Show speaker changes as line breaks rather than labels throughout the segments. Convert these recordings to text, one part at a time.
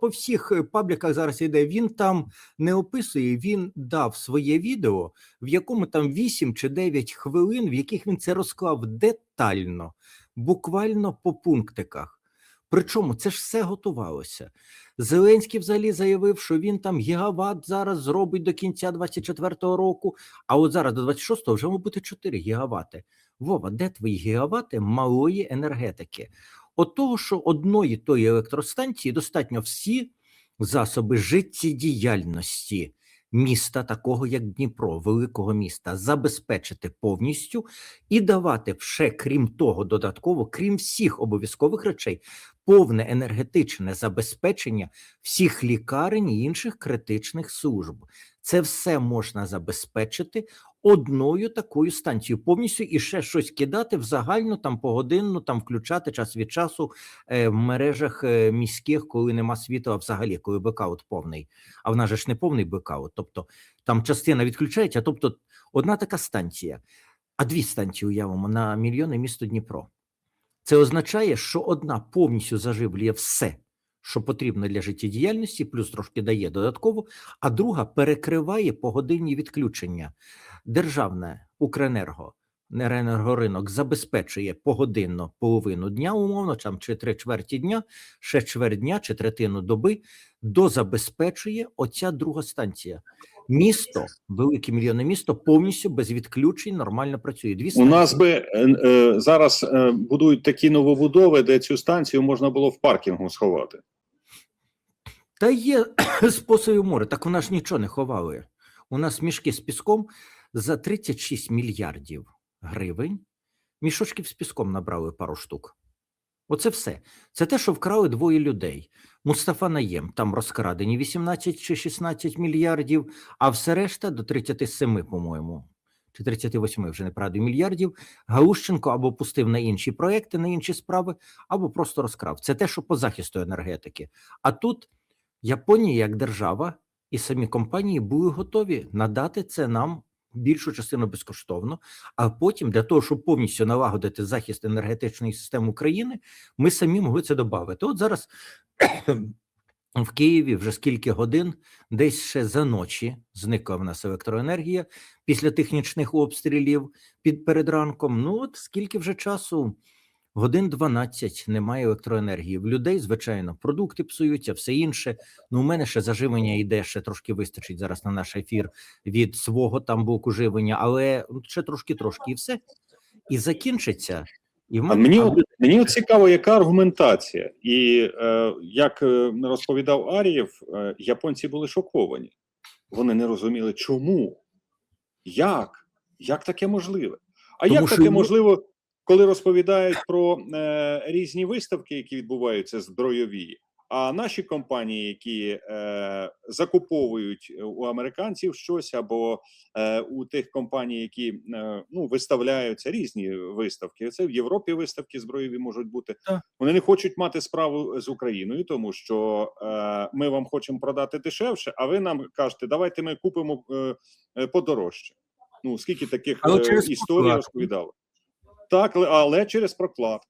по всіх е, пабліках зараз йде. Він там не описує, він дав своє відео, в якому там 8 чи 9 хвилин, в яких він це розклав детально, буквально по пунктиках. Причому це ж все готувалося. Зеленський взагалі заявив, що він там гігават зараз зробить до кінця 24-го року, а от зараз до 26-го вже має бути 4 гігавати. Вова, де твої гігавати малої енергетики? От того, що одної тої електростанції достатньо всі засоби життєдіяльності міста, такого як Дніпро, великого міста, забезпечити повністю і давати ще, крім того, додатково, крім всіх обов'язкових речей, повне енергетичне забезпечення всіх лікарень і інших критичних служб. Це все можна забезпечити одною такою станцією повністю і ще щось кидати в загальну там погодинну, там включати час від часу е, в мережах е, міських, коли нема світла, взагалі, коли бекаут повний. А в нас ж не повний бекаут. Тобто там частина відключається, тобто одна така станція, а дві станції уявимо на мільйони місто Дніпро. Це означає, що одна повністю заживлює все, що потрібно для життєдіяльності, плюс трошки дає додатково, а друга перекриває погодинні відключення. Державне Укренерго, енергоринок забезпечує погодинно половину дня, умовно, там чи три чверті дня, ще чверть дня чи третину доби, дозабезпечує оця друга станція. Місто, велике мільйонне місто, повністю без відключень нормально працює. Дві
У нас би е, е, зараз е, будують такі новобудови, де цю станцію можна було в паркінгу сховати.
Та є способи море, так вона ж нічого не ховали. У нас мішки з піском за 36 мільярдів гривень. Мішочків з піском набрали пару штук. Оце все. Це те, що вкрали двоє людей. Мустафа Наєм там розкрадені 18 чи 16 мільярдів, а все решта до 37, по-моєму, чи 38 вже не пригадую, мільярдів. Гаущенко або пустив на інші проекти, на інші справи, або просто розкрав. Це те, що по захисту енергетики. А тут Японія як держава і самі компанії були готові надати це нам більшу частину безкоштовно. А потім, для того, щоб повністю налагодити захист енергетичної системи України, ми самі могли це додати. От зараз в Києві вже скільки годин, десь ще за ночі зникла в нас електроенергія після технічних обстрілів під перед ранком. Ну от скільки вже часу. Годин 12 немає електроенергії. В людей, звичайно, продукти псуються, все інше. Ну, у мене ще заживлення йде, ще трошки вистачить зараз на наш ефір від свого там боку живлення, але ну, ще трошки, трошки і все. І закінчиться. І в
А
мене
мені,
а
от, мені от цікаво, яка аргументація, і е, як е, розповідав Арієв, е, японці були шоковані. Вони не розуміли, чому, як, як таке можливе. А
Тому
як таке
йому-
можливо, коли розповідають про е, різні виставки, які відбуваються збройові, а наші компанії, які е, закуповують у американців щось, або е, у тих компаній, які е, ну виставляються різні виставки. Це в Європі виставки збройові можуть бути. Вони не хочуть мати справу з Україною, тому що е, ми вам хочемо продати дешевше, а ви нам кажете, давайте ми купимо е, е, подорожче. Ну скільки таких е, історій розповідали. Так, але- через прокладку.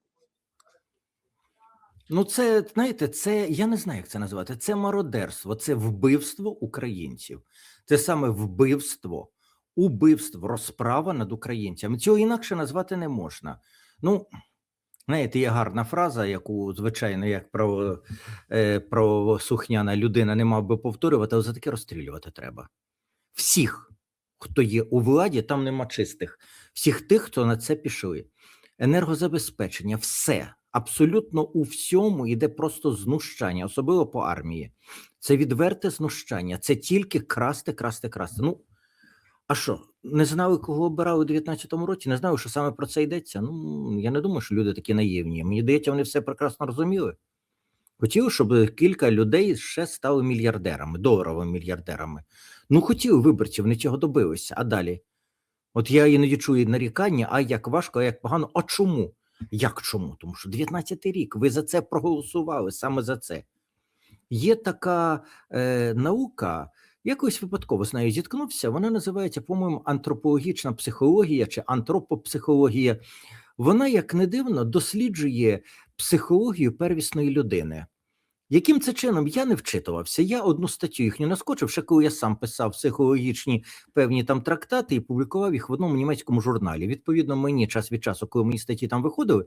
Ну, це знаєте, це я не знаю, як це називати. Це мародерство, це вбивство українців. Це саме вбивство, убивство, розправа над українцями. Цього інакше назвати не можна. Ну, знаєте, є гарна фраза, яку, звичайно, як право, е, правосухняна людина не мав би повторювати, але за таке розстрілювати треба. Всіх, хто є у владі, там нема чистих. Всіх тих, хто на це пішли. Енергозабезпечення, все. Абсолютно у всьому йде просто знущання, особливо по армії. Це відверте знущання. Це тільки красти, красти, красти. Ну а що, не знали, кого обирали у 19-му році? Не знали, що саме про це йдеться. Ну я не думаю, що люди такі наївні. Мені здається, вони все прекрасно розуміли. Хотіли, щоб кілька людей ще стали мільярдерами, доларовими мільярдерами. Ну, хотіли виборці, вони цього добилися. А далі? От я іноді чую нарікання, а як важко, а як погано. А чому? Як чому? Тому що 19-й рік, ви за це проголосували, саме за це. Є така е, наука, якось випадково з нею зіткнувся. Вона називається, по-моєму, антропологічна психологія чи антропопсихологія. Вона, як не дивно, досліджує психологію первісної людини. Яким це чином я не вчитувався? Я одну статтю їхню наскочив, ще коли я сам писав психологічні певні там трактати і публікував їх в одному німецькому журналі. Відповідно, мені час від часу, коли мої статті там виходили,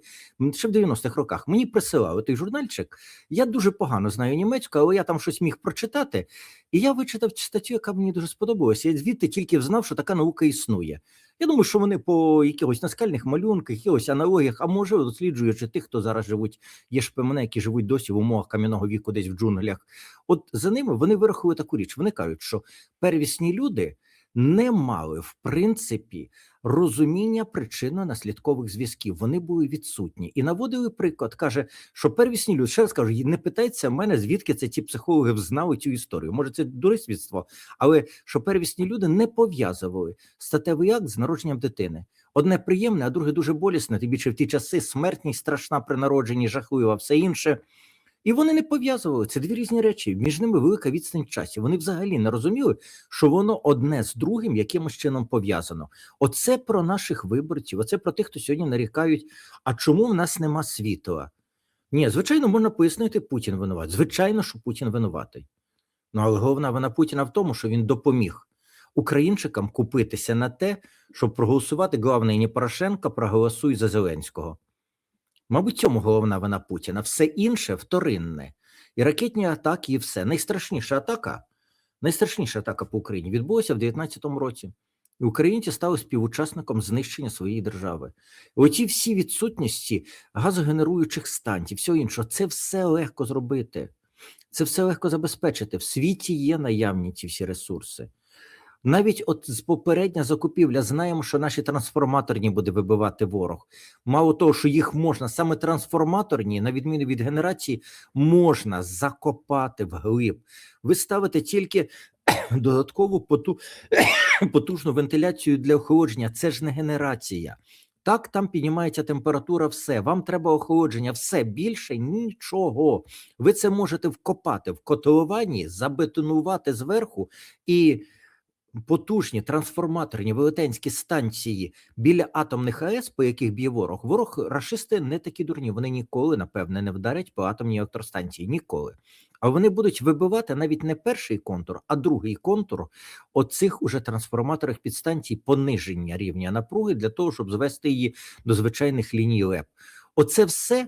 ще в 90-х роках мені присилали той журнальчик. Я дуже погано знаю німецьку, але я там щось міг прочитати. І я вичитав статтю, яка мені дуже сподобалася. Я звідти тільки взнав, що така наука існує. Я думаю, що вони по якихось наскальних малюнках, якихось аналогіях, а може досліджуючи тих, хто зараз живуть, є шпимени, які живуть досі в умовах кам'яного віку, десь в джунглях. От за ними вони вирахують таку річ. Вони кажуть, що первісні люди не мали в принципі розуміння причинно-наслідкових зв'язків. Вони були відсутні і наводили приклад. каже, що первісні люди ще раз кажу, не питайте мене, звідки це ті психологи знали цю історію. Може, це дурисвідство, але що первісні люди не пов'язували статевий акт з народженням дитини. Одне приємне, а друге дуже болісне. Тим більше в ті часи смертність страшна при народженні, жахлива, все інше. І вони не пов'язували це дві різні речі. Між ними велика відстань в часі. Вони взагалі не розуміли, що воно одне з другим якимось чином пов'язано. Оце про наших виборців, оце про тих, хто сьогодні нарікають. А чому в нас нема світла? Ні, звичайно, можна пояснити, Путін винуват. Звичайно, що Путін винуватий. Ну але головна вина Путіна в тому, що він допоміг українчикам купитися на те, щоб проголосувати головне не Порошенка, проголосуй за Зеленського. Мабуть, цьому головна вина Путіна. Все інше вторинне. І ракетні атаки, і все. Найстрашніша атака, найстрашніша атака по Україні відбулася в 2019 році. І українці стали співучасником знищення своєї держави. І оті всі відсутності газогенеруючих станцій, всього іншого, це все легко зробити. Це все легко забезпечити. В світі є наявні ці всі ресурси. Навіть от з попередня закупівля знаємо, що наші трансформаторні буде вибивати ворог. Мало того, що їх можна саме трансформаторні, на відміну від генерації, можна закопати вглиб. Ви ставите тільки додаткову поту... потужну вентиляцію для охолодження. Це ж не генерація. Так, там піднімається температура, все. Вам треба охолодження, все більше нічого. Ви це можете вкопати в котловані, забетонувати зверху і потужні трансформаторні велетенські станції біля атомних АЕС, по яких б'є ворог. Ворог рашисти не такі дурні. Вони ніколи, напевне, не вдарять по атомній електростанції. Ніколи. А вони будуть вибивати навіть не перший контур, а другий контур оцих уже трансформаторних підстанцій пониження рівня напруги для того, щоб звести її до звичайних ліній ЛЕП. Оце все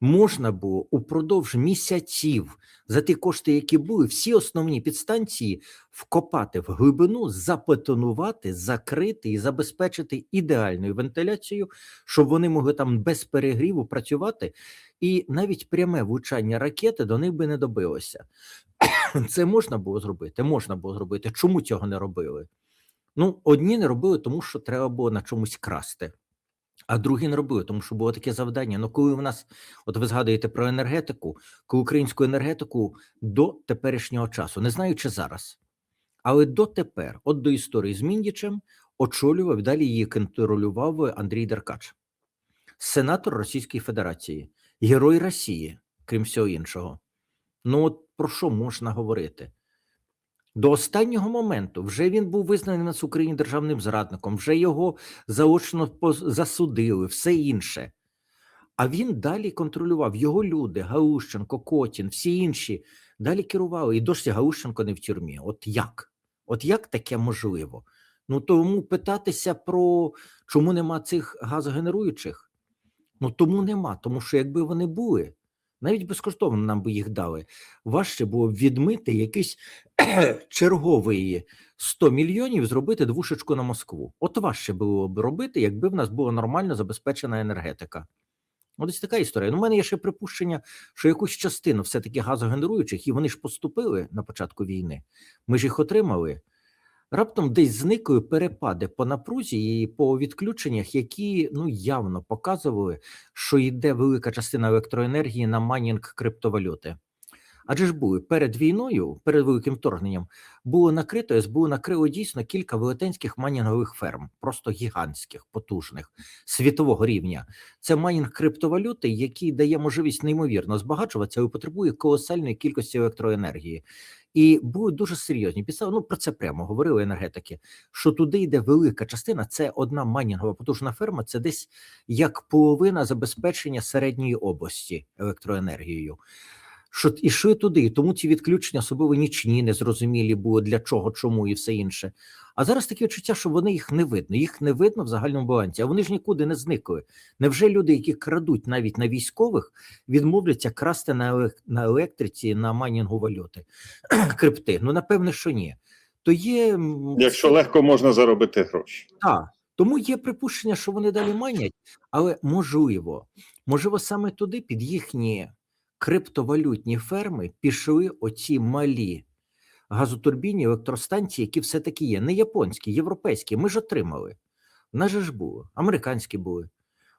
можна було упродовж місяців за ті кошти, які були, всі основні підстанції вкопати в глибину, запетонувати, закрити і забезпечити ідеальною вентиляцією, щоб вони могли там без перегріву працювати, і навіть пряме влучання ракети до них би не добилося. Це можна було зробити. Можна було зробити. Чому цього не робили? Ну, одні не робили, тому що треба було на чомусь красти. А другі не робили, тому що було таке завдання. Ну, коли в нас, от ви згадуєте про енергетику, коли українську енергетику до теперішнього часу, не знаю, чи зараз, але дотепер, от до історії з Міндічем, очолював далі її контролював Андрій Деркач, сенатор Російської Федерації, герой Росії, крім всього іншого. Ну, от про що можна говорити? До останнього моменту вже він був визнаний на Україні державним зрадником, вже його заочно засудили, все інше. А він далі контролював його люди, Гаущенко, Котін, всі інші далі керували. І досі Гаущенко не в тюрмі. От як? От як таке можливо? Ну тому питатися про чому нема цих газогенеруючих? Ну тому нема. Тому що якби вони були, навіть безкоштовно нам би їх дали. Важче було б відмити якийсь черговий 100 мільйонів зробити двушечку на Москву. От важче було б робити, якби в нас була нормально забезпечена енергетика. Ось така історія. Ну, у мене є ще припущення, що якусь частину все-таки газогенеруючих, і вони ж поступили на початку війни. Ми ж їх отримали. Раптом десь зникли перепади по напрузі і по відключеннях, які ну явно показували, що йде велика частина електроенергії на майнінг криптовалюти. Адже ж були перед війною, перед великим вторгненням, було накрито СБУ накрило дійсно кілька велетенських майнінгових ферм, просто гігантських, потужних, світового рівня. Це майнінг криптовалюти, який дає можливість неймовірно збагачуватися і потребує колосальної кількості електроенергії. І були дуже серйозні підстави. Ну про це прямо говорили енергетики. Що туди йде велика частина. Це одна майнінгова потужна ферма. Це десь як половина забезпечення середньої області електроенергією. Що ішли туди, і тому ці відключення особливо нічні, незрозумілі були для чого, чому і все інше. А зараз таке відчуття, що вони їх не видно. Їх не видно в загальному балансі, а вони ж нікуди не зникли. Невже люди, які крадуть навіть на військових, відмовляться красти на, елек- на електриці, на майнінгу валюти крипти? Ну напевне, що ні. То є
Якщо легко можна заробити гроші.
так, тому є припущення, що вони далі манять, але можливо, можливо, саме туди під їхні криптовалютні ферми пішли оці малі газотурбінні електростанції, які все-таки є, не японські, європейські. Ми ж отримали. В нас же ж було, американські були.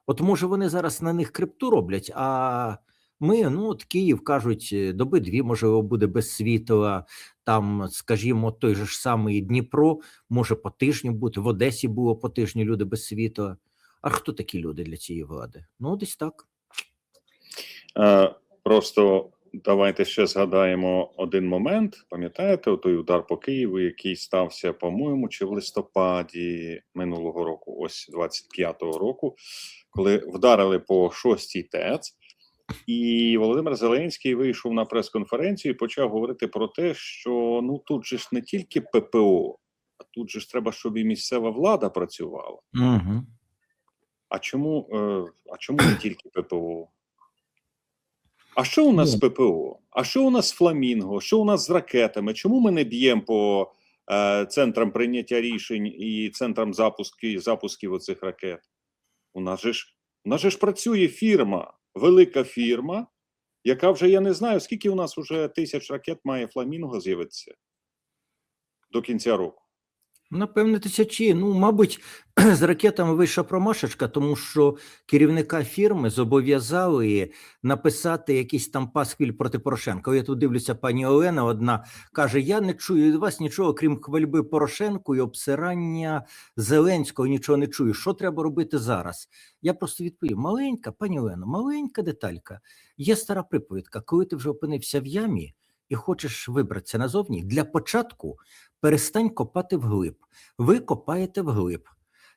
От може вони зараз на них крипту роблять, а ми, ну, от Київ кажуть, е, доби дві, можливо, буде без світла. Там, скажімо, той же ж самий Дніпро може по тижню бути. В Одесі було по тижню люди без світла. А хто такі люди для цієї влади? Ну, десь так.
Просто давайте ще згадаємо один момент. Пам'ятаєте, той удар по Києву, який стався, по-моєму, чи в листопаді минулого року, ось 25-го року, коли вдарили по шостій ТЕЦ, і Володимир Зеленський вийшов на прес-конференцію і почав говорити про те, що ну тут же ж не тільки ППО, а тут же ж треба, щоб і місцева влада працювала.
Угу.
А чому, е, а чому не тільки ППО? А що у нас з. ППО? А що у нас з Фламінго? Що у нас з ракетами? Чому ми не б'ємо по е, центрам прийняття рішень і центрам запуски, запусків оцих ракет? У нас же ж, у нас же ж працює фірма, велика фірма, яка вже я не знаю, скільки у нас вже тисяч ракет має Фламінго з'явитися до кінця року.
Напевне, тисячі. Ну, мабуть, з ракетами вийшла промашечка, тому що керівника фірми зобов'язали написати якийсь там пасквіль проти Порошенка. Я тут дивлюся, пані Олена одна каже: Я не чую від вас нічого, крім хвальби Порошенку і обсирання Зеленського, нічого не чую. Що треба робити зараз? Я просто відповів: маленька, пані Олено, маленька деталька. Є стара приповідка, коли ти вже опинився в ямі і хочеш вибратися назовні, для початку перестань копати вглиб. Ви копаєте вглиб.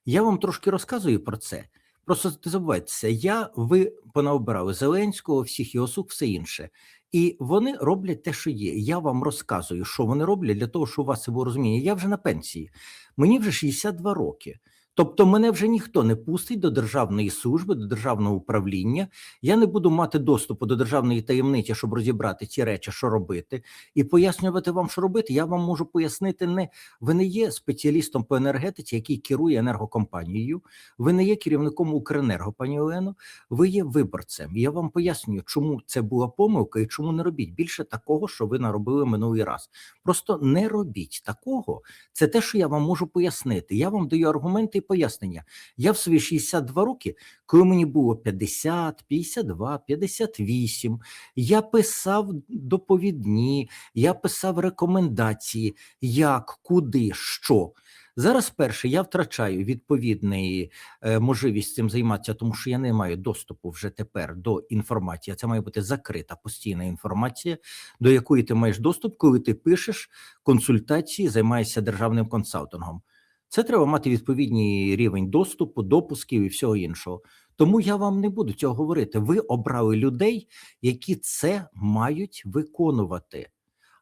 Я вам трошки розказую про це. Просто не забувайтеся, я, ви понаобирали Зеленського, всіх його сук, все інше. І вони роблять те, що є. Я вам розказую, що вони роблять для того, щоб у вас це було розуміння. Я вже на пенсії. Мені вже 62 роки. Тобто мене вже ніхто не пустить до державної служби, до державного управління. Я не буду мати доступу до державної таємниці, щоб розібрати ці речі, що робити, і пояснювати вам, що робити. Я вам можу пояснити не ви не є спеціалістом по енергетиці, який керує енергокомпанією. Ви не є керівником Укренерго, пані Олено. Ви є виборцем. Я вам пояснюю, чому це була помилка і чому не робіть більше такого, що ви наробили минулий раз. Просто не робіть такого. Це те, що я вам можу пояснити. Я вам даю аргументи пояснення. Я в свої 62 роки, коли мені було 50, 52, 58, я писав доповідні, я писав рекомендації, як, куди, що. Зараз перше я втрачаю відповідний е, можливість цим займатися, тому що я не маю доступу вже тепер до інформації. Це має бути закрита постійна інформація, до якої ти маєш доступ, коли ти пишеш консультації, займаєшся державним консалтингом. Це треба мати відповідний рівень доступу, допусків і всього іншого. Тому я вам не буду цього говорити. Ви обрали людей, які це мають виконувати.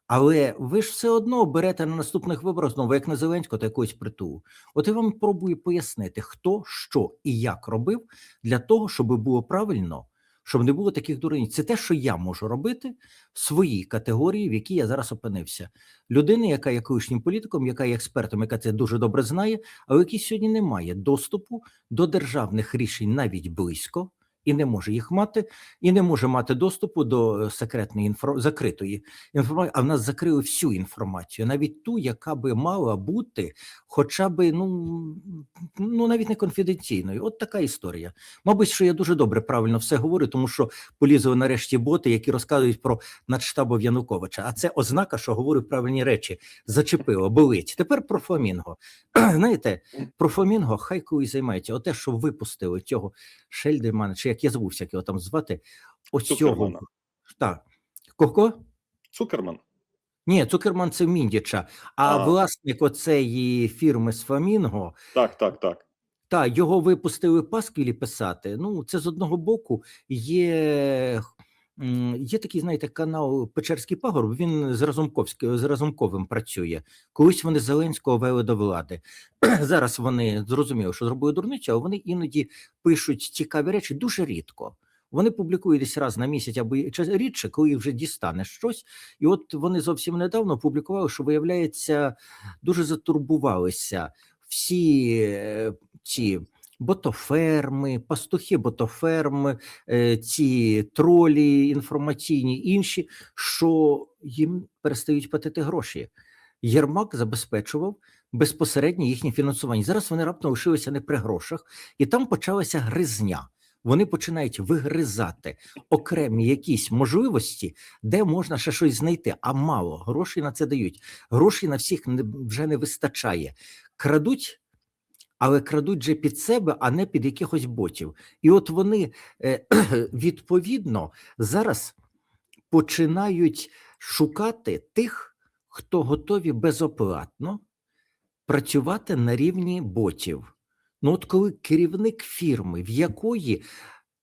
Але ви ж все одно берете на наступних виборах знову, як на Зеленського, та якогось притулу. От я вам пробую пояснити, хто що і як робив для того, щоб було правильно, щоб не було таких дурень. Це те, що я можу робити в своїй категорії, в якій я зараз опинився. Людина, яка є колишнім політиком, яка є експертом, яка це дуже добре знає, але який сьогодні не має доступу до державних рішень навіть близько. І не може їх мати, і не може мати доступу до е, секретної інфо... закритої інформації. А в нас закрили всю інформацію, навіть ту, яка би мала бути, хоча би ну, ну навіть не конфіденційною. От така історія. Мабуть, що я дуже добре правильно все говорю, тому що полізли нарешті боти, які розказують про надштабов Януковича. А це ознака, що говорю правильні речі. Зачепило, болить. Тепер про Фламінго. Знаєте, про Фламінго хай колись займається. Оте, що випустили цього Шельдермана, чи як я забувся, як його там звати, ось цього. Так. Кого?
Цукерман.
Ні, Цукерман це Міндіча, а,
А.
власник оцеї фірми з Фламінго,
Так, так, так.
та його випустили пасквілі писати. Ну, це з одного боку є є такий, знаєте, канал Печерський пагорб. Він з Разумковським з Разумковим працює. Колись вони Зеленського вели до влади. Зараз вони зрозуміли, що зробили дурницю, але вони іноді пишуть цікаві речі дуже рідко. Вони публікують десь раз на місяць або рідше, коли вже дістане щось. І от вони зовсім недавно публікували, що виявляється, дуже затурбувалися всі е, ці ботоферми, пастухи ботоферми, е, ці тролі інформаційні інші, що їм перестають платити гроші. Єрмак забезпечував безпосередньо їхнє фінансування. Зараз вони раптом лишилися не при грошах, і там почалася гризня. Вони починають вигризати окремі якісь можливості, де можна ще щось знайти. А мало грошей на це дають. Грошей на всіх вже не вистачає. Крадуть, але крадуть же під себе, а не під якихось ботів. І от вони е, відповідно зараз починають шукати тих, хто готові безоплатно працювати на рівні ботів. Ну, от коли керівник фірми, в якої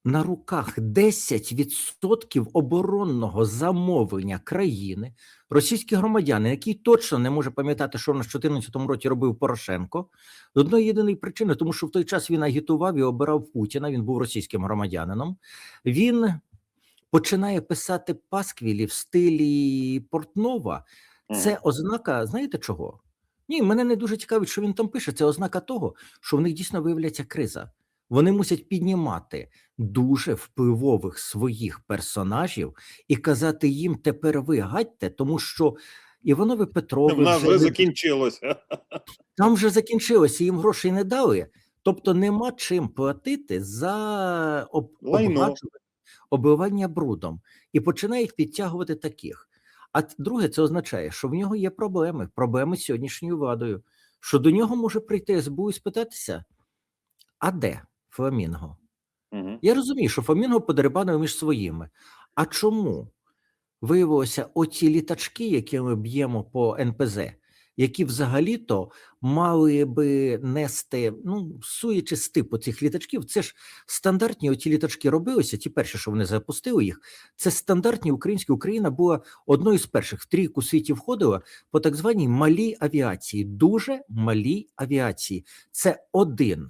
на руках 10% оборонного замовлення країни, російські громадяни, який точно не може пам'ятати, що в 2014 році робив Порошенко, з одної єдиної причини, тому що в той час він агітував і обирав Путіна, він був російським громадянином. Він починає писати пасквілі в стилі Портнова. Це ознака, знаєте чого? Ні, мене не дуже цікавить, що він там пише. Це ознака того, що в них дійсно виявляється криза. Вони мусять піднімати дуже впливових своїх персонажів і казати їм тепер ви гадьте, тому що Іванови Петрови
В нас
вже
вже закінчилося.
там вже закінчилося, їм грошей не дали. Тобто нема чим платити за об, обливання брудом і починають підтягувати таких. А друге, це означає, що в нього є проблеми, проблеми з сьогоднішньою владою. Що до нього може прийти СБУ і спитатися: а де Фламінго?
Мгм.
Я розумію, що Фламінго подерибанив між своїми. А чому виявилося оці літачки, які ми б'ємо по НПЗ, які взагалі-то мали би нести, ну, суючи з типу цих літачків, це ж стандартні оці літачки робилися. Ті перші, що вони запустили їх, це стандартні українські. Україна була одною з перших в трійку світі входила по так званій малій авіації, дуже малій авіації. Це один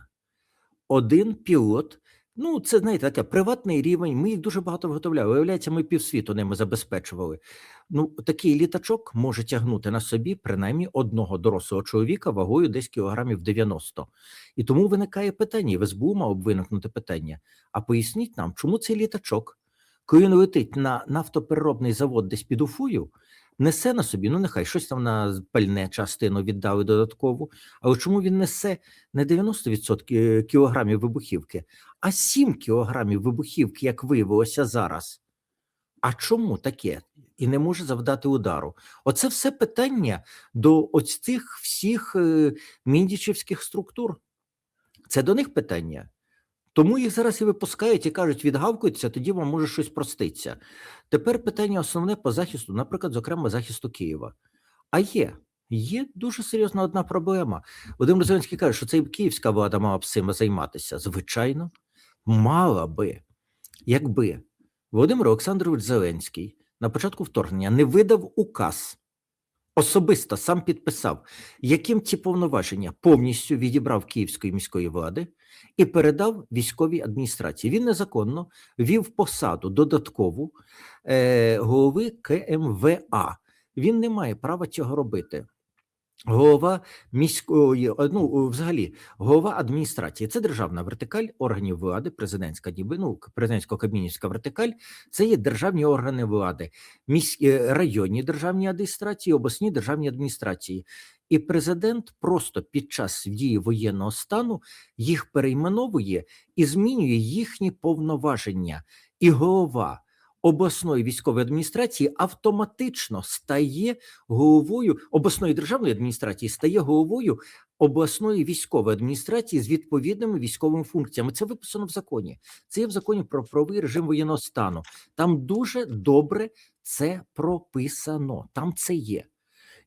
один пілот. Ну, це знаєте, таке приватний рівень. Ми їх дуже багато виготовляли. Виявляється, ми півсвіту ними забезпечували. Ну, такий літачок може тягнути на собі принаймні одного дорослого чоловіка вагою десь кілограмів 90. І тому виникає питання, в СБУ мав б виникнути питання. А поясніть нам, чому цей літачок, коли він летить на нафтопереробний завод десь під Уфою, несе на собі, ну нехай щось там на пальне частину віддали додаткову, але чому він несе не 90% кілограмів вибухівки, а 7 кілограмів вибухівки, як виявилося зараз. А чому таке? І не може завдати удару. Оце все питання до ось цих всіх е, міндічівських структур. Це до них питання. Тому їх зараз і випускають і кажуть, відгавкуються, тоді вам може щось проститься. Тепер питання основне по захисту, наприклад, зокрема, захисту Києва. А є, є дуже серйозна одна проблема. Володимир Зеленський каже, що це київська влада мала б цим займатися. Звичайно, мала би, якби Володимир Олександрович Зеленський на початку вторгнення не видав указ, особисто сам підписав, яким ці повноваження повністю відібрав київської міської влади і передав військовій адміністрації. Він незаконно вів посаду додаткову е, голови КМВА. Він не має права цього робити. Голова міської, е, ну взагалі, голова адміністрації це державна вертикаль органів влади, президентська ніби ну президентсько-кабмінівська вертикаль. Це є державні органи влади, міські е, районні державні адміністрації, обласні державні адміністрації. І президент просто під час дії воєнного стану їх перейменовує і змінює їхні повноваження. І голова обласної військової адміністрації автоматично стає головою обласної державної адміністрації, стає головою обласної військової адміністрації з відповідними військовими функціями. Це виписано в законі. Це є в законі про правовий режим воєнного стану. Там дуже добре це прописано. Там це є.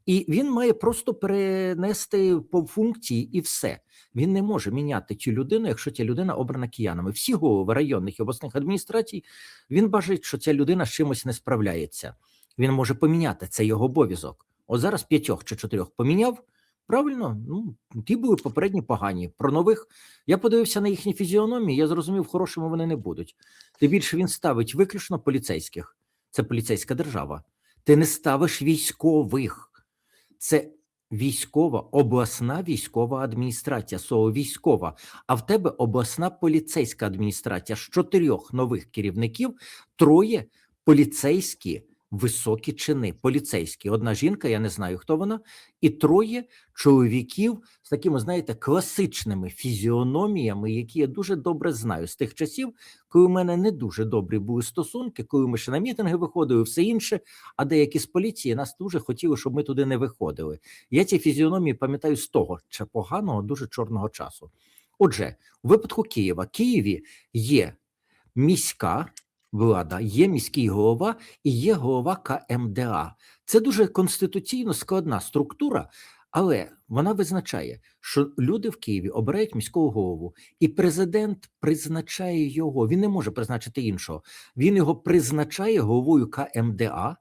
І він має просто перенести по функції і все. Він не може міняти цю людину, якщо ця людина обрана киянами. Всі голови районних і обласних адміністрацій він бачить, що ця людина з чимось не справляється. Він може поміняти це його обов'язок. От зараз п'ятьох чи чотирьох поміняв. Правильно, ну ті були попередні погані. Про нових я подивився на їхні фізіономії. Я зрозумів, хорошими вони не будуть. Тим більше він ставить виключно поліцейських. Це поліцейська держава. Ти не ставиш військових. Це військова, обласна військова адміністрація, слово військова. А в тебе обласна поліцейська адміністрація з чотирьох нових керівників, троє поліцейські високі чини. Поліцейські. Одна жінка, я не знаю, хто вона, і троє чоловіків з такими, знаєте, класичними фізіономіями, які я дуже добре знаю з тих часів, коли в мене не дуже добрі були стосунки, коли ми ще на мітинги виходили, все інше. А деякі з поліції нас дуже хотіли, щоб ми туди не виходили. Я ці фізіономії пам'ятаю з того чи поганого, дуже чорного часу. Отже, у випадку Києва, Києві є міська влада, є міський голова і є голова КМДА. Це дуже конституційно складна структура, але вона визначає, що люди в Києві обирають міського голову, і президент призначає його. Він не може призначити іншого. Він його призначає головою КМДА,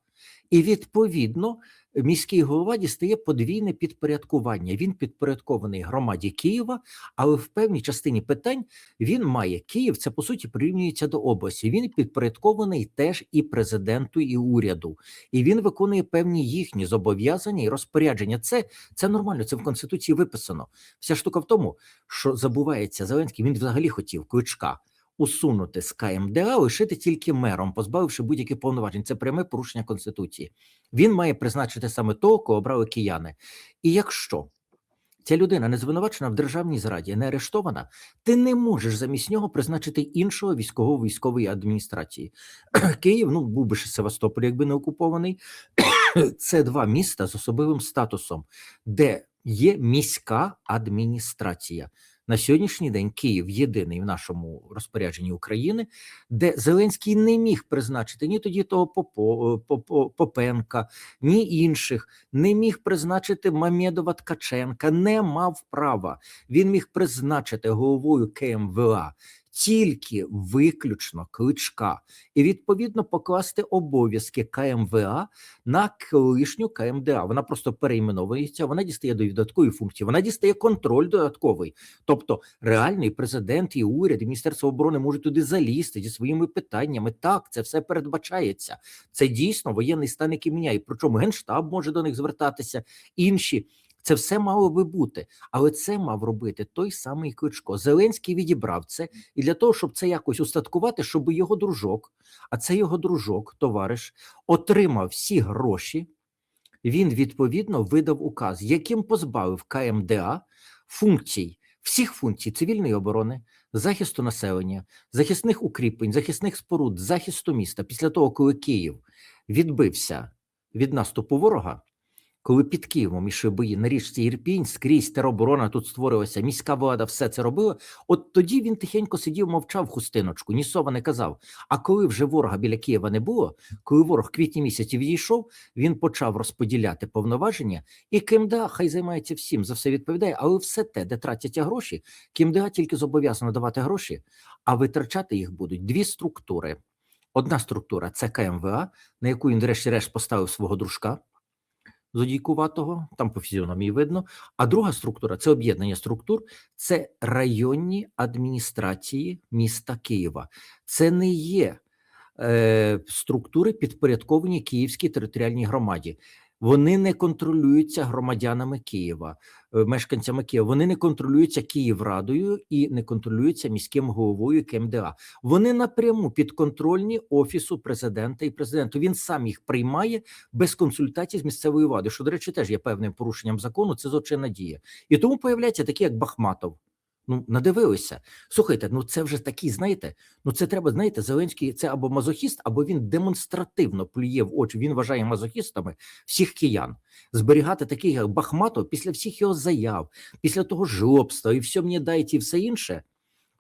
і відповідно міський голова дістає подвійне підпорядкування. Він підпорядкований громаді Києва, але в певній частині питань він має Київ. Це по суті прирівнюється до області. Він підпорядкований теж і президенту, і уряду, і він виконує певні їхні зобов'язання і розпорядження. Це, це нормально. Це в конституції виписано. Вся штука в тому, що забувається Зеленський. Він взагалі хотів кличка. Усунути з КМДА, лишити тільки мером, позбавивши будь-яких повноважень. Це пряме порушення конституції. Він має призначити саме того, кого обрали кияни. І якщо ця людина не звинувачена в державній зраді, не арештована, ти не можеш замість нього призначити іншого військового військової адміністрації. Київ, ну був би ще Севастополь, якби не окупований. Це два міста з особливим статусом, де є міська адміністрація. На сьогоднішній день Київ єдиний в нашому розпорядженні України, де Зеленський не міг призначити ні тоді того Попо, Попо, Попенка, ні інших, не міг призначити Мамєдова Ткаченка, не мав права. Він міг призначити головою КМВА тільки виключно кличка, і відповідно покласти обов'язки КМВА на колишню КМДА. Вона просто перейменовується, вона дістає додаткові функції, вона дістає контроль додатковий. Тобто реальний президент і уряд, і Міністерство оборони можуть туди залізти зі своїми питаннями. Так, це все передбачається. Це дійсно воєнний стан, який міняє. Причому генштаб може до них звертатися, інші. Це все мало би бути, але це мав робити той самий Кличко. Зеленський відібрав це, і для того, щоб це якось устаткувати, щоб його дружок, а це його дружок, товариш, отримав всі гроші. Він відповідно видав указ, яким позбавив КМДА функцій, всіх функцій цивільної оборони, захисту населення, захисних укріплень, захисних споруд, захисту міста. Після того, коли Київ відбився від наступу ворога. Коли під Києвом ішли бої на річці Ірпінь, скрізь тероборона тут створилася, міська влада все це робила. От тоді він тихенько сидів, мовчав хустиночку, ні слова не казав. А коли вже ворога біля Києва не було, коли ворог квітні місяці відійшов, він почав розподіляти повноваження, і КМДА хай займається всім, за все відповідає, але все те, де тратяться гроші, КМДА тільки зобов'язано давати гроші, а витрачати їх будуть дві структури. Одна структура це КМВА, на яку він, врешті-решт, поставив свого дружка зодійкуватого, там по фізіономії видно. А друга структура це об'єднання структур, це районні адміністрації міста Києва. Це не є е, структури, підпорядковані Київській територіальній громаді. Вони не контролюються громадянами Києва, е, мешканцями Києва. Вони не контролюються Київрадою і не контролюються міським головою КМДА. Вони напряму підконтрольні офісу президента і президенту. Він сам їх приймає без консультацій з місцевою владою. Що, до речі, теж є певним порушенням закону. Це злочинна дія. І тому появляються такі, як Бахматов. Ну, надивилися. Слухайте, ну це вже такі, знаєте, ну це треба, знаєте, Зеленський це або мазохіст, або він демонстративно плює в очі. Він вважає мазохістами всіх киян. Зберігати таких, як Бахматов, після всіх його заяв, після того жлобства і все мені дайте, і все інше.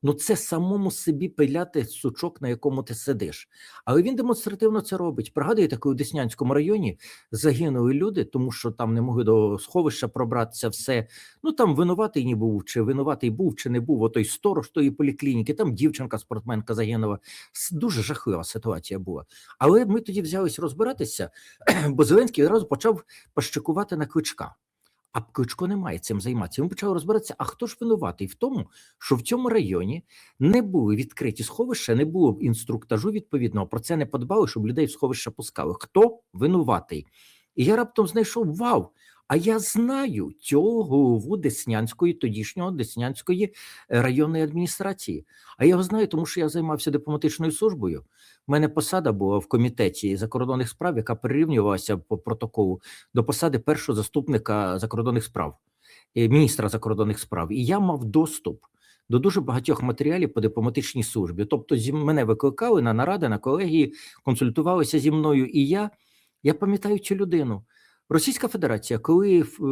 Ну, це самому собі пиляти сучок, на якому ти сидиш. Але він демонстративно це робить. Пригадуєте, коли у Деснянському районі загинули люди, тому що там не могли до сховища пробратися все. Ну там винуватий не був, чи винуватий був, чи не був. Отой сторож тої поліклініки, там дівчинка, спортсменка загинула. Дуже жахлива ситуація була. Але ми тоді взялись розбиратися, бо Зеленський одразу почав пощикувати на кличка. А Кличко не має цим займатися. Ми почали розбиратися, а хто ж винуватий в тому, що в цьому районі не були відкриті сховища, не було інструктажу відповідного. Про це не подбали, щоб людей в сховища пускали. Хто винуватий? І я раптом знайшов вау. А я знаю цього голову Деснянської, тодішнього Деснянської е, районної адміністрації. А я його знаю, тому що я займався дипломатичною службою. У мене посада була в комітеті закордонних справ, яка прирівнювалася по протоколу до посади першого заступника закордонних справ, е, міністра закордонних справ. І я мав доступ до дуже багатьох матеріалів по дипломатичній службі. Тобто, мене викликали на наради, на колегії, консультувалися зі мною. І я, я пам'ятаю цю людину. Російська Федерація, коли е,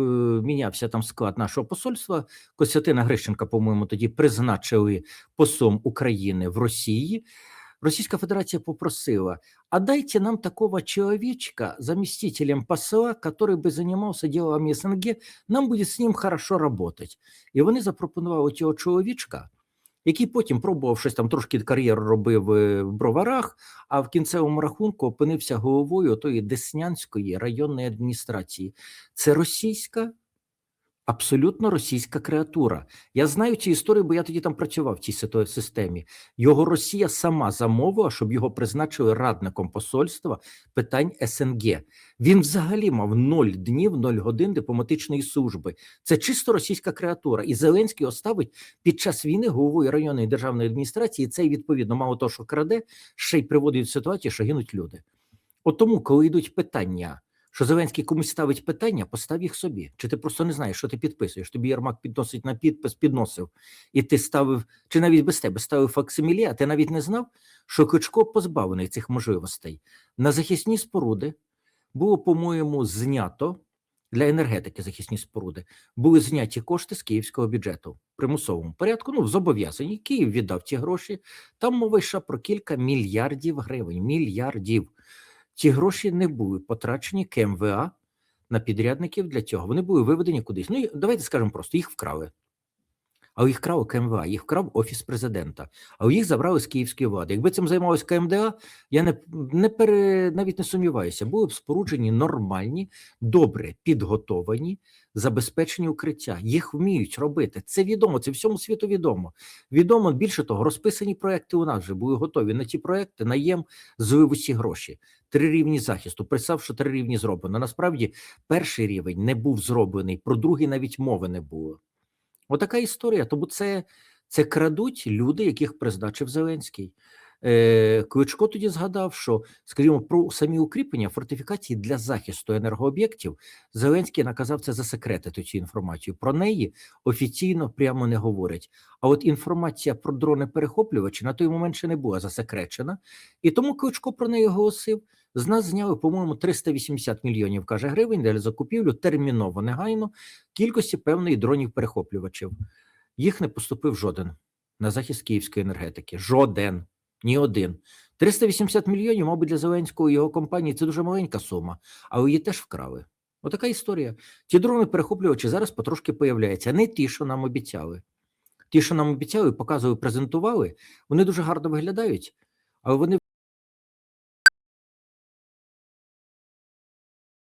мінявся там склад нашого посольства, Костянтина Грищенка, по-моєму, тоді призначили послом України в Росії. Російська Федерація попросила, а дайте нам такого человечка заместителем посла, который бы занимался делами СНГ, нам буде з ним хорошо работать. І вони запропонували цього чоловічка, який потім пробував щось там трошки кар'єру робив е, в броварах, а в кінцевому рахунку опинився головою тої Деснянської районної адміністрації. Це російська, абсолютно російська креатура. Я знаю цю історію, бо я тоді там працював в цій системі. Його Росія сама замовила, щоб його призначили радником посольства питань СНГ. Він взагалі мав ноль днів, ноль годин дипломатичної служби. Це чисто російська креатура. І Зеленський оставить під час війни головою районної державної адміністрації. Це відповідно мало того, що краде, ще й приводить до ситуації, що гинуть люди. От тому, коли йдуть питання, що Зеленський комусь ставить питання, постав їх собі. Чи ти просто не знаєш, що ти підписуєш? Тобі Єрмак підносить на підпис, підносив, і ти ставив, чи навіть без тебе ставив факсимілі, а ти навіть не знав, що Кличко позбавлений цих можливостей. На захисні споруди було, по-моєму, знято для енергетики захисні споруди. Були зняті кошти з київського бюджету в примусовому порядку. Ну, в зобов'язанні. Київ віддав ці гроші. Там мова йшла про кілька мільярдів гривень. Мільярдів. Ці гроші не були потрачені КМВА на підрядників для цього. Вони були виведені кудись. Ну, давайте скажемо просто, їх вкрали. Але їх вкрав КМВА, їх вкрав Офіс президента, а їх забрали з київської влади. Якби цим займалось КМДА, я не, не пере, навіть не сумніваюся, були б споруджені нормальні, добре підготовані, забезпечені укриття. Їх вміють робити. Це відомо, це всьому світу відомо. Відомо, більше того, розписані проекти у нас вже були готові на ті проекти, наєм злив усі гроші. Три рівні захисту. Представ, що три рівні зроблено. Насправді, перший рівень не був зроблений, про другий навіть мови не було. Отака історія. Тому це, це крадуть люди, яких призначив Зеленський. Е, Кличко тоді згадав, що, скажімо, про самі укріплення фортифікації для захисту енергооб'єктів Зеленський наказав це засекретити цю інформацію. Про неї офіційно прямо не говорять. А от інформація про дрони перехоплювачі на той момент ще не була засекречена, і тому Кличко про неї оголосив. З нас зняли, по-моєму, 380 мільйонів каже гривень для закупівлю терміново негайно кількості певної дронів перехоплювачів. Їх не поступив жоден на захист київської енергетики. Жоден, ні один. 380 мільйонів, мабуть, для Зеленського і його компанії це дуже маленька сума, але її теж вкрали. Отака історія. Ті дрони перехоплювачі зараз потрошки появляються. Не ті, що нам обіцяли. Ті, що нам обіцяли, показували, презентували, вони дуже гарно виглядають, але вони